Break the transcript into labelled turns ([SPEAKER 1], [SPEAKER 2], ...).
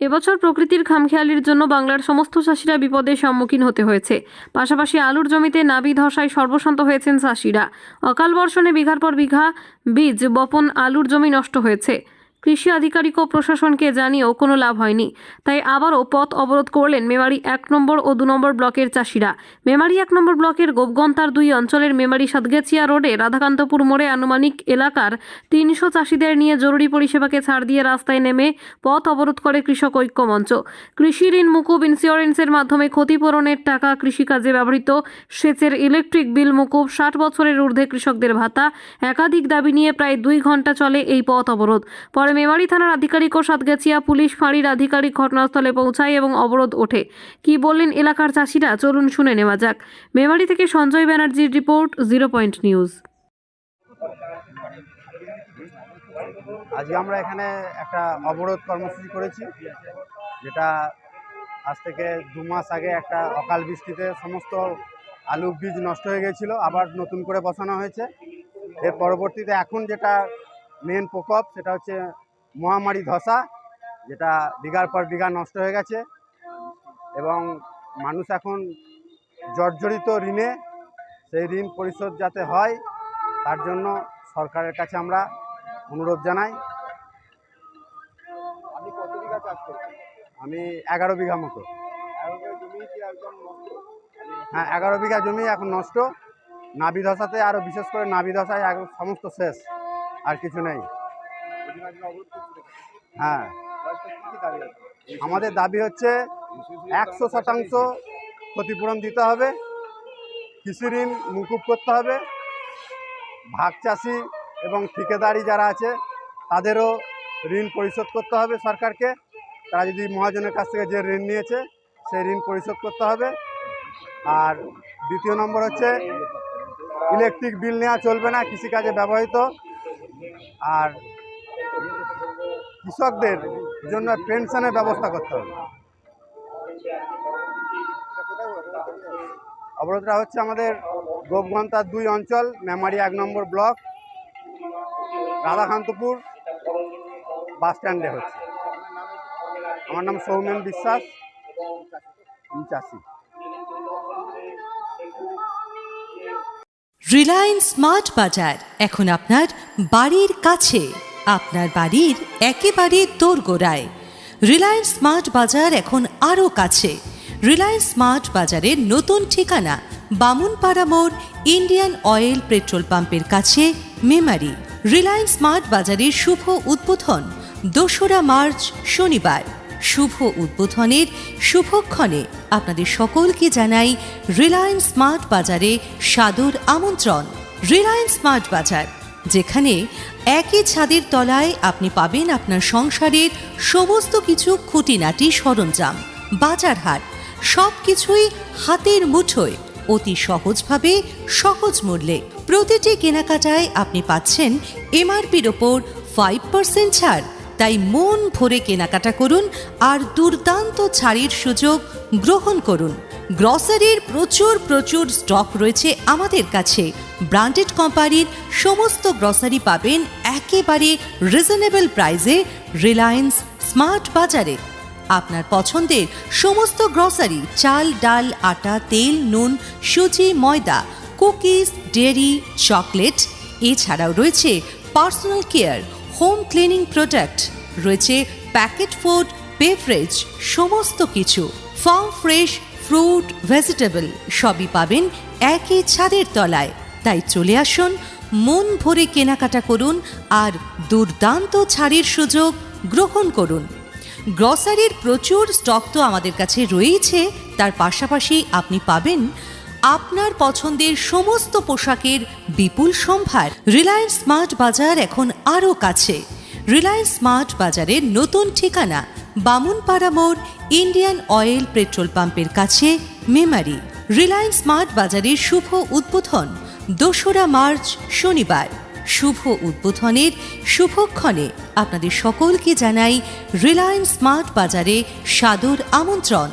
[SPEAKER 1] এবছর প্রকৃতির খামখেয়ালির জন্য বাংলার সমস্ত চাষিরা বিপদের সম্মুখীন হতে হয়েছে। পাশাপাশি আলুর জমিতে নাবি ধসায় সর্বশান্ত হয়েছেন চাষিরা। অকাল বর্ষণে বিঘার পর বিঘা বীজ বপন আলুর জমি নষ্ট হয়েছে। কৃষি আধিকারিক ও প্রশাসনকে জানিয়েও কোনো লাভ হয়নি। তাই আবারও পথ অবরোধ করলেন মেমারি এক নম্বর ও দু নম্বর ব্লকের চাষিরা। মেমারি এক নম্বর ব্লকের গোপগন্তার দুই অঞ্চলের মেমারি সাতগেছিয়া রোডে রাধাকান্তপুর মোড়ে আনুমানিক এলাকার তিনশো চাষিদের নিয়ে জরুরি পরিষেবাকে ছাড় দিয়ে রাস্তায় নেমে পথ অবরোধ করে কৃষক ঐক্য মঞ্চ। কৃষি ঋণ, মুকুব ইন্স্যুরেন্সের মাধ্যমে ক্ষতিপূরণের টাকা কৃষিকাজে ব্যবহৃত সেচের ইলেকট্রিক বিল, মুকুব, ষাট বছরের ঊর্ধ্বে কৃষকদের ভাতা। একাধিক দাবি নিয়ে প্রায় দুই ঘণ্টা চলে এই পথ অবরোধ। পরে মেমারি থানার আধিকারিক ও সাতগাছিয়া পুলিশ ফাঁড়ির আধিকারিক ঘটনাস্থলে পৌঁছায় এবং অবরোধ ওঠে। কি বললেন এলাকার চাষিরা? চলুন শুনে নেওয়া যাক। মেমারি থেকে সঞ্জয় ব্যানার্জির রিপোর্ট, জিরো পয়েন্ট নিউজ।
[SPEAKER 2] আজকে আমরা এখানে একটা অবরোধ কর্মসূচি করেছি, যেটা আজ থেকে দু মাস আগে একটা অকাল বৃষ্টিতে সমস্ত আলু বীজ নষ্ট হয়ে গেছিল, আবার নতুন করে বসানো হয়েছে। এর পরবর্তীতে এখন যেটা মেন প্রকোপ, সেটা হচ্ছে মহামারী ধসা যেটা বিঘার পর বিঘা নষ্ট হয়ে গেছে এবং মানুষ এখন জর্জরিত ঋণে সেই ঋণ পরিশোধ যাতে হয় তার জন্য সরকারের কাছে আমরা অনুরোধ জানাই।
[SPEAKER 3] আপনি কত বিঘা চাষ করছেন?
[SPEAKER 2] আমি এগারো বিঘা মতো। হ্যাঁ এগারো বিঘা জমি এখন নষ্ট। নাবি ধসাতে আরও বিশেষ করে নাবি ধসায় এখন সমস্ত শেষ আর কিছু নেই। হ্যাঁ। আমাদের দাবি হচ্ছে একশো শতাংশ ক্ষতিপূরণ দিতে হবে, কৃষি ঋণ মুকুব করতে হবে। ভাগ চাষি এবং ঠিকাদারি যারা আছে, তাদেরও ঋণ পরিশোধ করতে হবে সরকারকে। তারা যদি মহাজনের কাছ থেকে যে ঋণ নিয়েছে, সেই ঋণ পরিশোধ করতে হবে। আর দ্বিতীয় নম্বর হচ্ছে, ইলেকট্রিক বিল নেওয়া চলবে না, কৃষিকাজে ব্যবহৃত। আর কৃষকদের জন্য পেনশনের ব্যবস্থা করতে হবে? অবরোধটা হচ্ছে আমাদের গোপগন্তার দুই অঞ্চল, মেমারি এক নম্বর ব্লক, রাধাকান্তপুর বাস স্ট্যান্ডে হচ্ছে। আমার নাম সৌমেন বিশ্বাস চাষি।
[SPEAKER 4] রিলায়েন্স স্মার্ট বাজার এখন আপনার বাড়ির কাছে। আপনার বাড়ির একেবারে দোরগোড়ায়। রিলায়েন্স স্মার্ট বাজার এখন আরও কাছে। রিলায়েন্স স্মার্ট বাজারের নতুন ঠিকানা বামুনপাড়া মোড় ইন্ডিয়ান অয়েল পেট্রোল পাম্পের কাছে মেমারি। রিলায়েন্স স্মার্ট বাজারের শুভ উদ্বোধন দোসরা মার্চ, শনিবার। শুভ উদ্বোধনের শুভক্ষণে আপনাদের সকলকে জানাই রিলায়েন্স স্মার্ট বাজারে সাদর আমন্ত্রণ। রিলায়েন্স স্মার্ট বাজার যেখানে একই ছাদের তলায় আপনি পাবেন আপনার সংসারের সমস্ত কিছু খুঁটিনাটি সরঞ্জাম, বাজার হাট সব কিছুই হাতের মুঠোয় অতি সহজভাবে, সহজ মূল্যে। প্রতিটি কেনাকাটায় আপনি পাচ্ছেন এমআরপির ওপর ফাইভ পার্সেন্ট ছাড়। তাই মন ভরে কেনাকাটা করুন আর দুর্দান্ত ছাড়ের সুযোগ গ্রহণ করুন। গ্রসারির প্রচুর প্রচুর স্টক রয়েছে আমাদের কাছে। ব্র্যান্ডেড কোম্পানির সমস্ত গ্রসারি পাবেন একেবারে রিজনেবল প্রাইসে রিলায়েন্স স্মার্ট বাজারে। আপনার পছন্দের সমস্ত গ্রসারি চাল, ডাল, আটা, তেল, নুন, সুজি, ময়দা কুকিজ ডেয়ারি চকলেট এছাড়াও রয়েছে personal care home cleaning product রয়েছে প্যাকেট ফুড বেভারেজ সমস্ত কিছু। ফার্ম ফ্রেশ ফ্রুট, ভেজিটেবল সবই পাবেন একই ছাদের তলায়। তাই চলে আসুন, মন ভরে কেনাকাটা করুন আর দুর্দান্ত ছাড়ের সুযোগ গ্রহণ করুন। গ্রসারির প্রচুর স্টক তো আমাদের কাছে রয়েছে তার পাশাপাশি আপনি পাবেন আপনার পছন্দের সমস্ত পোশাকের বিপুল সম্ভার। রিলায়েন্স স্মার্ট বাজার এখন আরও কাছে। রিলায়েন্স স্মার্ট বাজারের নতুন ঠিকানা, বামুনপাড়া মোড় ইন্ডিয়ান অয়েল পেট্রোল পাম্পের কাছে মেমারি। রিলায়েন্স স্মার্ট বাজারের শুভ উদ্বোধন, দোসরা মার্চ, শনিবার। শুভ উদ্বোধনের শুভক্ষণে আপনাদের সকলকে জানাই রিলায়েন্স স্মার্ট বাজারে সাদর আমন্ত্রণ।